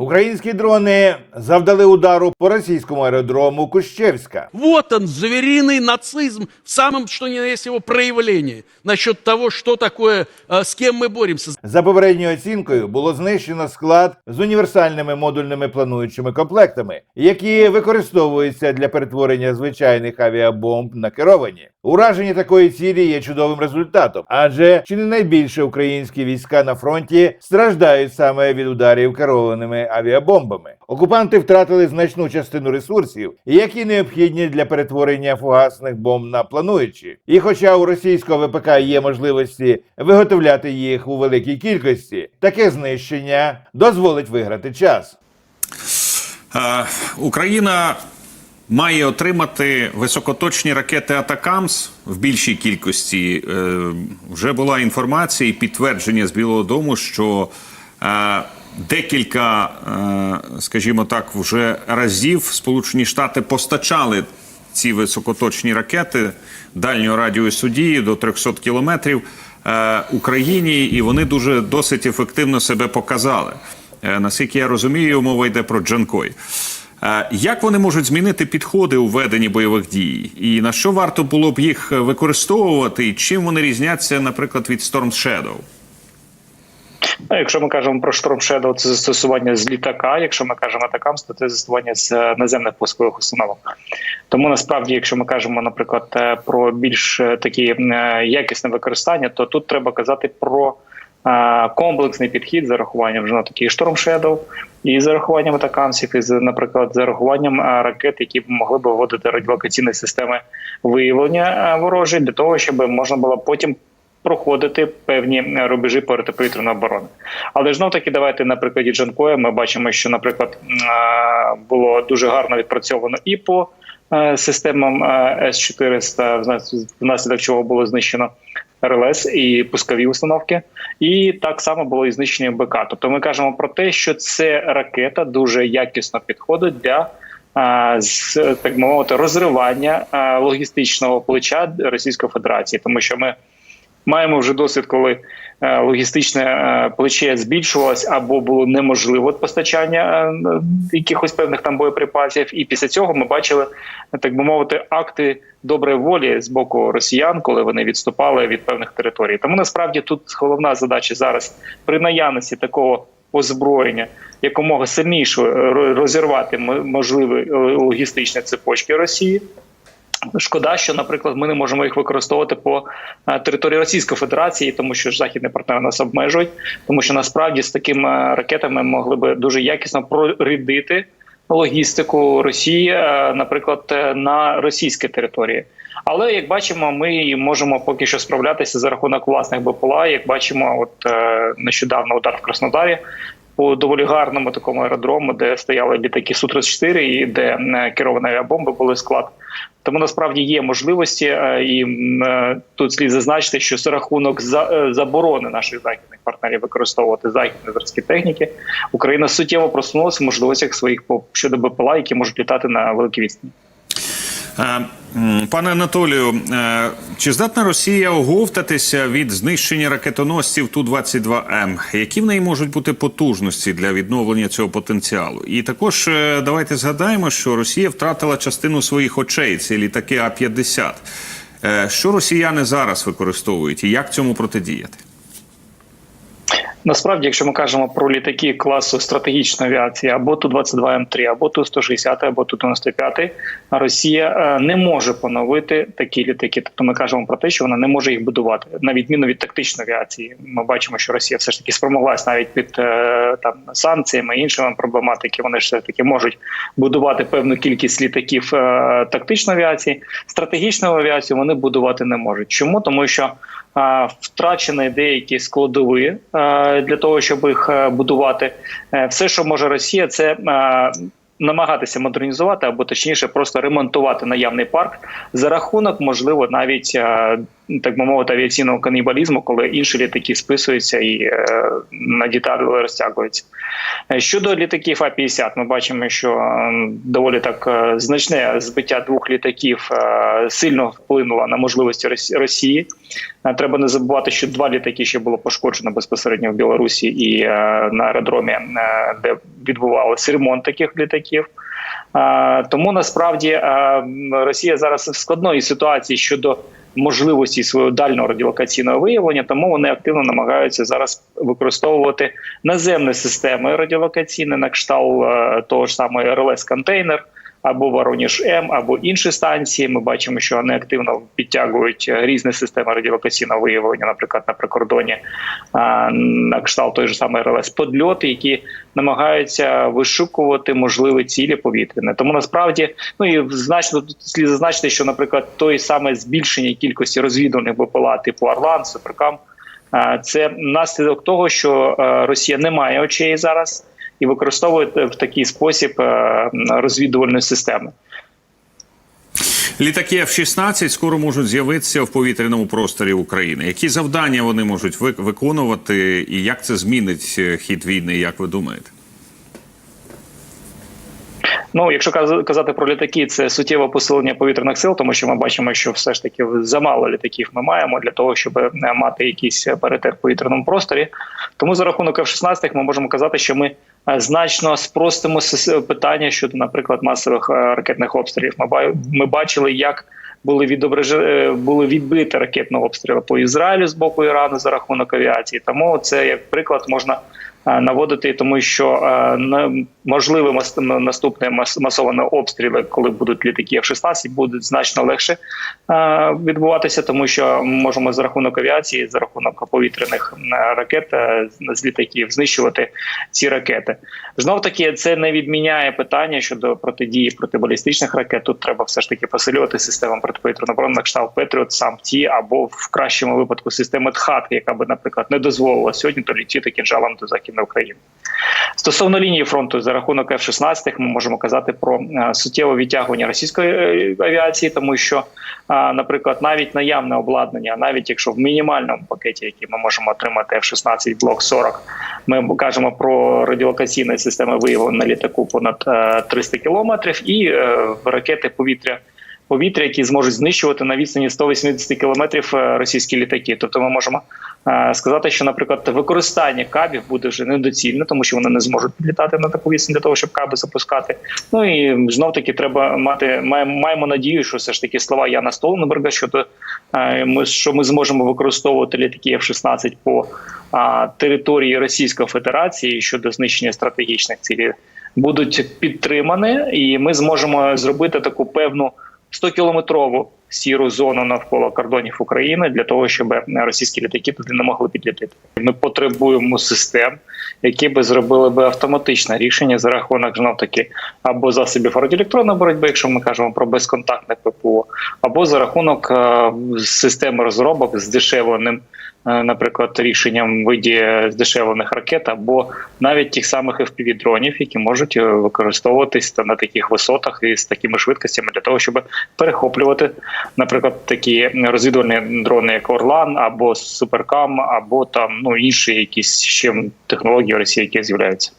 Українські дрони завдали удару по російському аеродрому Кущевська. Вот он, звериный нацизм в самом, что ни на есть его проявлении. Насчет того, что такое, э, с кем мы боремся. За попередньою оцінкою було знищено склад з універсальними модульними плануючими комплектами, які використовуються для перетворення звичайних авіабомб на керовані. Ураження такої цілі є чудовим результатом, адже чи не найбільше українські війська на фронті страждають саме від ударів керованими авіабомбами. Окупанти втратили значну частину ресурсів, які необхідні для перетворення фугасних бомб на плануючі. І хоча у російського ВПК є можливості виготовляти їх у великій кількості, таке знищення дозволить виграти час. Е, Україна має отримати високоточні ракети Атакамс в більшій кількості. Е, Вже була інформація і підтвердження з Білого Дому, що е, декілька, е, скажімо так, вже разів Сполучені Штати постачали ці високоточні ракети дальнього радіусу дії до 300 кілометрів е, Україні, і вони дуже досить ефективно себе показали. Е, Наскільки я розумію, мова йде про Джанкой. Е, Як вони можуть змінити підходи у веденні бойових дій? І на що варто було б їх використовувати? І чим вони різняться, наприклад, від Storm Shadow? Ну, якщо ми кажемо про Storm Shadow, це застосування з літака. Якщо ми кажемо атакамс, то це застосування з е, наземних пускових установок. Тому насправді, якщо ми кажемо, наприклад, е, про більш такі якісне використання, то тут треба казати про комплексний підхід з урахуванням вже на Storm Shadow і з урахуванням атакамсів, і з, наприклад, з урахуванням е, ракет, які б могли б вводити радіолокаційні системи виявлення е, ворожі, для того, щоб можна було потім проходити певні е, рубежі протиповітряної оборони. Але знов таки, давайте на прикладі Джанкоя ми бачимо, що, наприклад, е, було дуже гарно відпрацьовано і по е, системам С 400 внаслідок чого було знищено. РЛС і пускові установки, і так само було і знищення БК. Тобто, ми кажемо про те, що це ракета дуже якісно підходить для з так мовити розривання логістичного плеча Російської Федерації, тому що ми маємо вже досвід, коли е, логістичне е, плече збільшувалось або було неможливо постачання е, якихось певних там боєприпасів. І після цього ми бачили, так би мовити, акти доброї волі з боку росіян, коли вони відступали від певних територій. Тому насправді тут головна задача зараз при наявності такого озброєння якомога сильніше ро- розірвати можливі логістичні цепочки Росії. Шкода, що, наприклад, ми не можемо їх використовувати по е, території Російської Федерації, тому що ж західні партнери нас обмежують. Тому що насправді з такими ракетами могли би дуже якісно прорядити логістику Росії, е, наприклад, е, на російській території. Але як бачимо, ми можемо поки що справлятися за рахунок власних БПЛА. Як бачимо, от нещодавно удар в Краснодарі по доволі гарному такому аеродрому, де стояли літаки су 34 і де керовані авіабомби були склад. Тому насправді є можливості, е, і е, тут слід зазначити, що за рахунок е, заборони наших західних партнерів використовувати західні зразки техніки, Україна суттєво просунулася в можливостях своїх щодо БПЛА, які можуть літати на великій відстані. Е, м, Пане Анатолію, е, чи здатна Росія оговтатися від знищення ракетоносців Ту-22М? Які в неї можуть бути потужності для відновлення цього потенціалу? І також е, давайте згадаємо, що Росія втратила частину своїх очей, це літаки А-50. Е, Що росіяни зараз використовують і як цьому протидіяти? Насправді, якщо ми кажемо про літаки класу стратегічної авіації або ту 22 м 3 або ту 160 або ту 95 Росія е, не може поновити такі літаки. Тобто ми кажемо про те, що вона не може їх будувати на відміну від тактичної авіації. Ми бачимо, що Росія все ж таки спромоглась навіть під е, там санкціями іншими проблематики. Вони ж все таки можуть будувати певну кількість літаків е, тактичної авіації. Стратегічну авіацію вони будувати не можуть. Чому тому, що втрачені деякі складові е, для того, щоб їх е, будувати. Е, Все, що може Росія, це намагатися модернізувати або точніше просто ремонтувати наявний парк за рахунок, можливо, навіть так би мовити авіаційного канібалізму, коли інші літаки списуються і е, на деталі розтягуються. Е, Щодо літаків А-50, ми бачимо, що е, доволі так значне збиття двох літаків сильно вплинуло на можливості Росі- Росії. Треба не забувати, що два літаки ще було пошкоджено безпосередньо в Білорусі і на аеродромі, де відбувався ремонт таких літаків. Тому насправді Росія зараз в складної ситуації щодо можливості свого дальнього радіолокаційного виявлення, тому вони активно намагаються зараз використовувати наземні системи радіолокаційні на кшталт е, того ж самого РЛС контейнер. Або Воронеж М, або інші станції. Ми бачимо, що вони активно підтягують е, різні системи радіолокаційного виявлення, наприклад, на прикордоні на кшталт той же самий РЛС подльоти, які намагаються вишукувати можливі цілі повітряні. Тому насправді, ну і значно слід зазначити, що, наприклад, той саме збільшення кількості розвідувальних БПЛА типу Орлан, Суперкам, це наслідок того, що е, Росія не має очей зараз і використовує в такий спосіб е, розвідувальні системи. Літаки F-16 скоро можуть з'явитися в повітряному просторі України. Які завдання вони можуть виконувати, і як це змінить е, хід війни, як ви думаєте? Ну, якщо казати про літаки, це суттєве посилення повітряних сил, тому що ми бачимо, що все ж таки замало літаків ми маємо для того, щоб е, мати якийсь паритет в повітряному просторі. Тому за рахунок F-16 ми можемо казати, що ми значно спростимо питання щодо, наприклад, масових е, ракетних обстрілів. Ми бачили, як були відображ... е, були відбиті ракетні обстріли по Ізраїлю з боку Ірану за рахунок авіації. Тому це як приклад можна е, наводити, тому що можливі мас- наступні мас- масовані обстріли, коли будуть літаки F-16, будуть значно легше відбуватися, тому що можемо за рахунок авіації, за рахунок повітряних ракет е, з- літаків знищувати ці ракети. Знов таки, це не відміняє питання щодо протидії протибалістичних ракет. Тут треба все ж таки посилювати систему протиповітряної оборони на кшталт Петріот, сам ті або в кращому випадку системи ТХАТ, яка би, наприклад, не дозволила сьогодні долетіти кінжалом до західної України. Стосовно лінії фронту за рахунок F-16 ми можемо казати про е, суттєве відтягування російської е, авіації, тому що, е, наприклад, навіть наявне обладнання, навіть якщо в мінімальному пакеті, який ми можемо отримати F-16 блок 40, ми кажемо про радіолокаційні системи виявлення на літаку понад е, 300 кілометрів і ракети повітря. Повітря, які зможуть знищувати на відстані 180 кілометрів е, російські літаки. Тобто, ми можемо е, сказати, що, наприклад, використання кабів буде вже недоцільне, тому що вони не зможуть підлітати на таку відстань для того, щоб каби запускати. Ну і знов таки треба мати маємо, надію, що все ж таки слова Яна Столнберга щодо е, ми що ми зможемо використовувати літаки F-16 по території Російської Федерації щодо знищення стратегічних цілей будуть підтримані, і ми зможемо зробити таку певну 100-кілометрову сіру зону навколо кордонів України для того, щоб російські літаки туди не могли підлітати. Ми потребуємо систем, які би зробили би автоматичне рішення за рахунок знов таки або засобів радіоелектронної боротьби, якщо ми кажемо про безконтактне ППО, або за рахунок е, системи розробок з дешевленим. е, Наприклад, рішенням виді здешевлених ракет або навіть тих самих FPV-дронів, які можуть е, використовуватись на таких висотах і з такими швидкостями для того, щоб перехоплювати, наприклад, такі розвідувальні дрони, як Орлан, або Суперкам, або там ну інші якісь ще технології Росії, які з'являються.